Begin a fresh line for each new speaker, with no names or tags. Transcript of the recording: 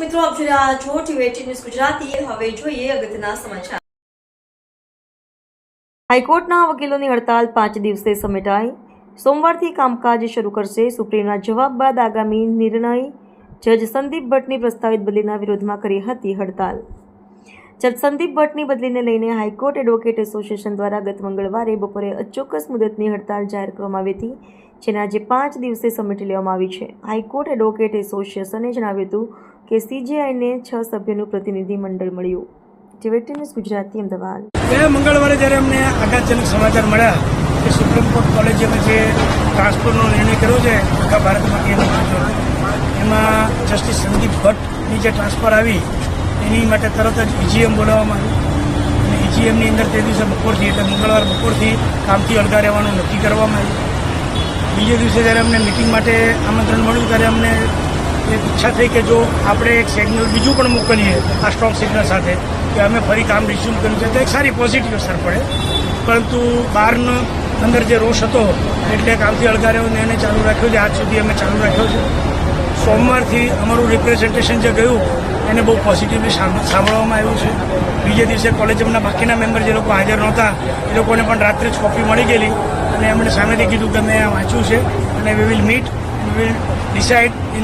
મિત્રો, આપ જોઈ રહ્યા છો ટીવી ન્યૂઝ ગુજરાતી. હવે જોઈએ અગત્યના સમાચાર. હાઈકોર્ટના વકીલોની હડતાલ પાંચ દિવસે સમેટાઈ. સોમવારથી કામકાજ શરૂ કરશે. સુપ્રીમના જવાબ બાદ આગામી નિર્ણય જજ સંદીપ ભટ્ટની પ્રસ્તાવિત બદલીના વિરોધમાં કરી હતી હડતાલ. જજ સંદીપ ભટ્ટની બદલીને લઈને હાઈકોર્ટ એડવોકેટ એસોસિએશન દ્વારા ગત મંગળવારે બપોરે અચોક્કસ મુદતની હડતાલ જાહેર કરવામાં આવી હતી, જેને આજે પાંચ દિવસે સમેટી લેવામાં આવી છે. હાઈકોર્ટ એડવોકેટ એસોસિએશને જણાવ્યું હતું કે સીજેઆઈને છ સભ્યનું પ્રતિનિધિ મંડળ મળ્યું. TV news Gujarati, Ahmedabad.
ગયા મંગળવારે જ્યારે અમને આઘાતજનક સમાચાર મળ્યા કે સુપ્રીમ કોર્ટ કોલેજિયમે જે ટ્રાન્સફરનો નિર્ણય કર્યો છે, આખા ભારતમાં એમાં જસ્ટિસ સંદીપ ભટ્ટની જે ટ્રાન્સફર આવી, એની માટે તરત જ ઈજીએમ બોલાવવામાં આવ્યું. અને ઈજીએમની અંદર તે દિવસે બપોરથી, એટલે મંગળવાર બપોરથી કામથી અળગા રહેવાનું નક્કી કરવામાં આવ્યું. બીજે દિવસે જ્યારે અમને મિટિંગ માટે આમંત્રણ મળ્યું, ત્યારે અમને એક ઈચ્છા થઈ કે જો આપણે એક સિગ્નલ બીજું પણ મોકલીએ આ સ્ટ્રોંગ સિગ્નલ સાથે, કે અમે ફરી કામ રિઝ્યુમ કર્યું છે, તો એક સારી પોઝિટિવ અસર પડે. પરંતુ બહારનો અંદર જે રોષ હતો, એટલે કામથી અળગાર્યો ને એને ચાલુ રાખ્યો છે. આજ સુધી અમે ચાલુ રાખ્યો છે. સોમવારથી અમારું રિપ્રેઝન્ટેશન જે ગયું, એને બહુ પોઝિટિવલી સાંભળવામાં આવ્યું છે. બીજે દિવસે કોલેજના બાકીના મેમ્બર જે લોકો હાજર નહોતા, એ લોકોને પણ રાત્રે જ કોપી મળી ગયેલી. અને એમણે સામેથી કીધું કે મેં આ વાંચ્યું છે. અને we will meet we will decide in